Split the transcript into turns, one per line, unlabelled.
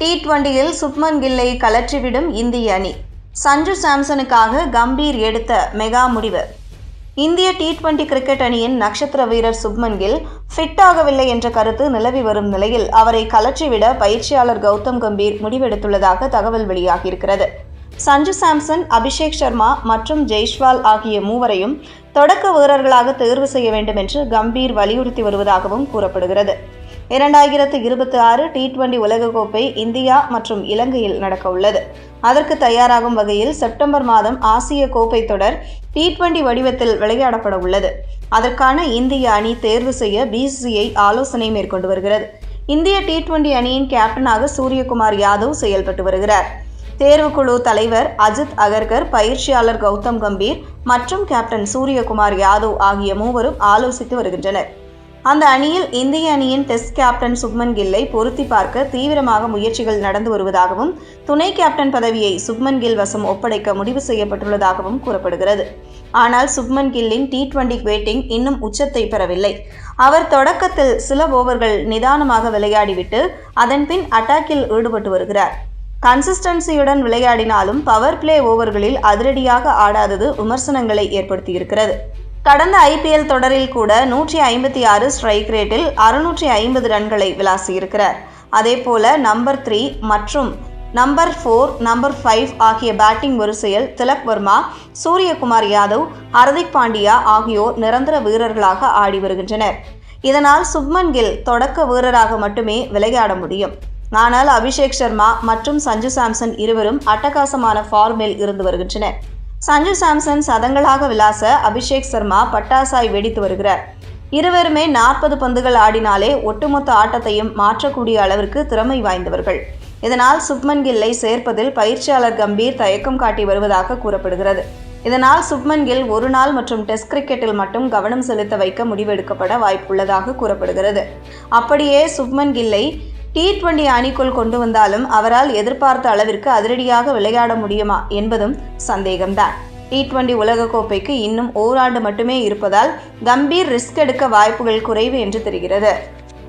D டுவெண்டியில் Shubman கில்லை கலற்றிவிடும் இந்திய அணி. சஞ்சு சாம்சனுக்காக கம்பீர் எடுத்த மெகா முடிவு. இந்திய டி டுவெண்டி கிரிக்கெட் அணியின் நட்சத்திர வீரர் சுப்மன் கில் ஃபிட் ஆகவில்லை என்ற கருத்து நிலவி வரும் நிலையில் அவரை கலற்றிவிட பயிற்சியாளர் கௌதம் கம்பீர் முடிவெடுத்துள்ளதாக தகவல் வெளியாகியிருக்கிறது. சஞ்சு சாம்சன் அபிஷேக் சர்மா மற்றும் ஜெய்ஷ்வால் ஆகிய மூவரையும் தொடக்க வீரர்களாக தேர்வு செய்ய வேண்டும் என்று கம்பீர் வலியுறுத்தி வருவதாகவும் கூறப்படுகிறது. இரண்டாயிரத்து இருபத்தி ஆறு டி டுவெண்டி உலகக்கோப்பை இந்தியா மற்றும் இலங்கையில் நடக்கவுள்ளது. அதற்கு தயாராகும் வகையில் செப்டம்பர் மாதம் ஆசிய கோப்பை தொடர் டி டுவெண்டி வடிவத்தில் விளையாடப்பட உள்ளது அதற்கான இந்திய அணி தேர்வு செய்ய பிசிசிஐ ஆலோசனை மேற்கொண்டு வருகிறது. இந்திய டி டுவெண்டி அணியின் கேப்டனாக சூரியகுமார் யாதவ் செயல்பட்டு வருகிறார். தேர்வுக்குழு தலைவர் அஜித் அகர்கர் பயிற்சியாளர் கௌதம் கம்பீர் மற்றும் கேப்டன் சூரியகுமார் யாதவ் ஆகிய மூவரும் ஆலோசித்து வருகின்றனர். அந்த அணியில் இந்திய அணியின் டெஸ்ட் கேப்டன் சுப்மன் கில்லை பொருத்தி பார்க்க தீவிரமாக முயற்சிகள் நடந்து வருவதாகவும் துணை கேப்டன் பதவியை சுப்மன் கில் வசம் ஒப்படைக்க முடிவு செய்யப்பட்டுள்ளதாகவும் கூறப்படுகிறது. ஆனால் சுப்மன் கில்லின் டி டுவெண்டி பேட்டிங் இன்னும் உச்சத்தை பெறவில்லை. அவர் தொடக்கத்தில் சில ஓவர்கள் நிதானமாக விளையாடிவிட்டு அதன்பின் அட்டாக்கில் ஈடுபட்டு வருகிறார். கன்சிஸ்டன்சியுடன் விளையாடினாலும் பவர் பிளே ஓவர்களில் அதிரடியாக ஆடாதது விமர்சனங்களை ஏற்படுத்தியிருக்கிறது. கடந்த ஐபிஎல் தொடரில் கூட நூற்றி ஐம்பத்தி ஆறு ஸ்ட்ரைக் ரேட்டில் அறுநூற்றி ஐம்பது ரன்களை விளாசியிருக்கிறார். அதேபோல நம்பர் த்ரீ மற்றும் நம்பர் ஃபோர் நம்பர் ஃபைவ் ஆகிய பேட்டிங் வரிசையில் திலக் வர்மா சூரியகுமார் யாதவ் ஹர்திக் பாண்டியா ஆகியோர் நிரந்தர வீரர்களாக ஆடி வருகின்றனர். இதனால் சுப்மன் கில் தொடக்க வீரராக மட்டுமே விளையாட முடியும். ஆனால் அபிஷேக் சர்மா மற்றும் சஞ்சு சாம்சன் இருவரும் அட்டகாசமான ஃபார்மில் இருந்து வருகின்றனர். சஞ்சு சாம்சன் சதங்களாக விளாச அபிஷேக் சர்மா பட்டாசாய் வெடித்து வருகிறார். இருவருமே நாற்பது பந்துகள் ஆடினாலே ஒட்டுமொத்த ஆட்டத்தையும் மாற்றக்கூடிய அளவிற்கு திறமை வாய்ந்தவர்கள். இதனால் சுப்மன் கில்லை சேர்ப்பதில் பயிற்சியாளர் கம்பீர் தயக்கம் காட்டி வருவதாக கூறப்படுகிறது. இதனால் சுப்மன் கில் ஒரு நாள் மற்றும் டெஸ்ட் கிரிக்கெட்டில் மட்டும் கவனம் செலுத்த வைக்க முடிவெடுக்கப்பட வாய்ப்புள்ளதாக கூறப்படுகிறது. அப்படியே சுப்மன் கில்லை டி டுவெண்டி அணிக்குள் கொண்டு வந்தாலும் அவரால் எதிர்பார்த்த அளவிற்கு அதிரடியாக விளையாட முடியுமா என்பதும் சந்தேகம்தான். டி டுவெண்டி உலகக்கோப்பைக்கு இன்னும் ஓராண்டு மட்டுமே இருப்பதால் கம்பீர் ரிஸ்க் எடுக்க வாய்ப்புகள் குறைவு என்று தெரிகிறது.